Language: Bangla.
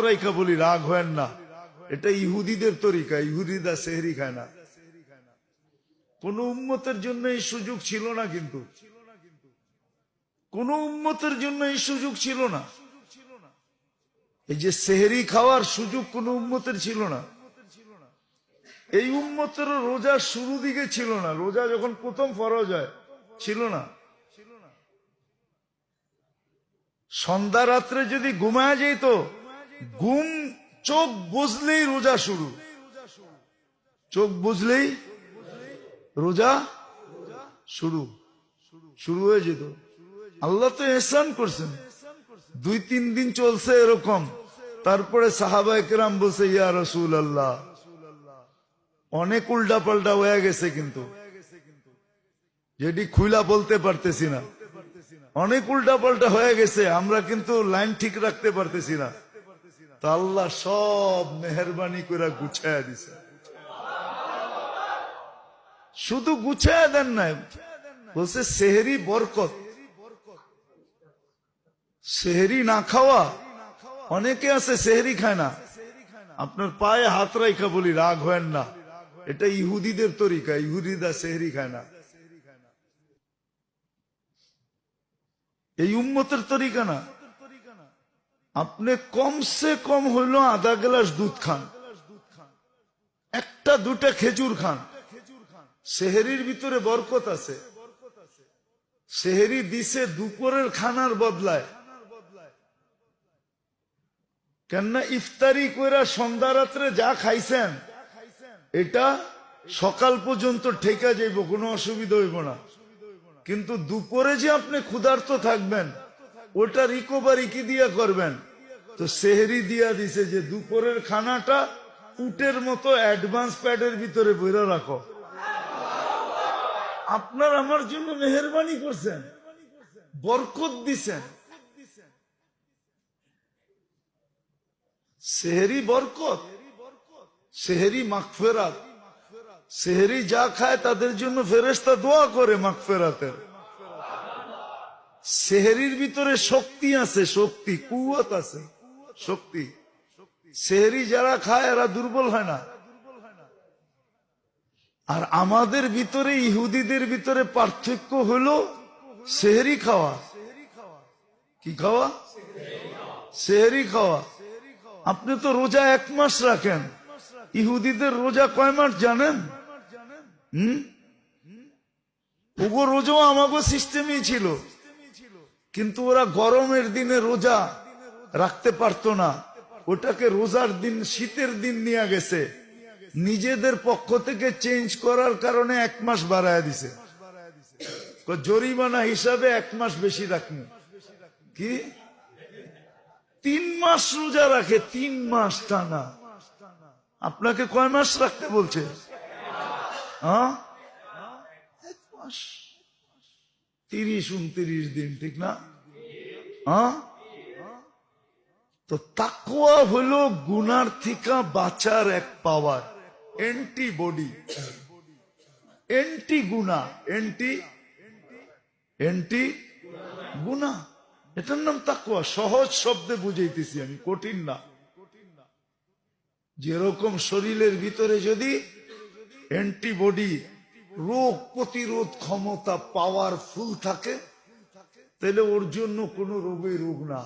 রাইখা বলি রাগ হয় না। এটা ইহুদিদের তরিকা ইহুদিদা সেহরি খায় না। কোন উম্মতের জন্য এই সুযোগ ছিল না কিন্তু। কোন উন্মতের জন্য এই সুযোগ ছিল না। এই যে সেহরি খাওয়ার সুযোগ কোন উম্মতের ছিল না। এই উম্মতের রোজা শুরু দিকে ছিল না। রোজা যখন প্রথম ফরজ হয়, ছিল না। সন্ধ্যা রাত্রে যদি ঘুমায় যেত ঘুম, চোখ বুঝলেই রোজা শুরু। চোখ বুঝলেই রোজা শুরু। শুরু হয়ে যেত। আল্লাহ তো এহসান করছেন। দুই, তিন দিন চলছে এরকম। তারপরে সাহাবা একরাম বলছে, ইয়া রসুল আল্লাহ অনেক উল্টা পাল্টা হয়ে গেছে কিন্তু। যেটি খুইলা বলতে পারতেছি না। অনেক উল্টা পাল্টা হয়ে গেছে। আমরা কিন্তু লাইন ঠিক রাখতে পারতেছি না। তা আল্লাহ সব মেহরবানি করে গুছাইয়া দিছে। শুধু গুছাইয়া দেন নাই, বলছে সেহেরি বরকত। সেহেরি না খাওয়া, অনেকে আছে সেহেরি খায় না। আপনার পায়ে হাত রাইখা বলি রাগ হয় না। এটা ইহুদিদের তরিকা ইহুদিদা সেহেরি খায় না। এই উম্মতের তরিকা না। আপনি কমসে কম হইল আধা গ্লাস দুধ খান। একটা দুটা খেজুর খান। সেহেরির ভিতরে বরকত আছে। সেহেরি দিছে দুপুরের খানার বদলায়। কেননা ইফতারি কইরা সন্ধ্যা রাত্রে যা খাইছেন, এটা সকাল পর্যন্ত ঠেকা যাইব, কোনো অসুবিধা হইব না। কিন্তু দুপুরে যে আপনি ক্ষুধার্ত থাকবেন ওটা রিকভারি কি দিয়া করবেন? তো সেহেরি দিয়া দিছে যে দুপুরের খানাটা উটের মতো অ্যাডভান্স প্যাডের ভিতরে বইরা রাখো। আপনার আমার জন্য মেহরবানি করছেন, বরকত দিছেন। সেহেরি বরকত, সেহেরি মাকফেরাত সেহেরি যা খায় তাদের জন্য ফেরেস্তা দোয়া করে মাকফেরাতের সেহেরির ভিতরে শক্তি আছে, শক্তি, কুয়াত আছে, শক্তি। সেহেরি যারা খায়, এরা দুর্বল হয় না। আর আমাদের ভিতরে, ইহুদিদের ভিতরে পার্থক্য হলো সেহেরি খাওয়া। কি খাওয়া? সেহেরি খাওয়া। আপনি তো রোজা এক মাস রাখেন। ইহুদিদের রোজা কয় মাস জানেন? হম? ওগো রোজাও আমাগো সিস্টেমই ছিল। কিন্তু ওরা গরমের দিনে রোজা রাখতে পারতো না। ওটাকে রোজার দিন, শীতের দিন নিয়ে গেছে। নিজেদের পক্ষ থেকে চেঞ্জ করার কারণে এক মাস বাড়ায় দিছে। জরিমানা হিসাবে এক মাস বেশি রাখনি। কি? তিন মাস রোজা রাখে, তিন মাস টানা। আপনাকে কয় মাস রাখতে বলছে? হ্যাঁ? এক মাস। তিরিশ, উনত্রিশ দিন, ঠিক না? হ্যাঁ? তো তাকুয়া হলো গুনার থিকা বাঁচার এক পাওয়ার অ্যান্টিবডি এন্টি গুনা এন্টি এন্টি গুনা এটার নাম তাকুয়া সহজ শব্দে বুঝাইতেছি আমি, কঠিন না। যেরকম শরীরের ভিতরে যদি অ্যান্টিবডি রোগ প্রতিরোধ ক্ষমতা পাওয়ার ফুল থাকে তাহলে ওর জন্য কোনো রোগই রোগ না।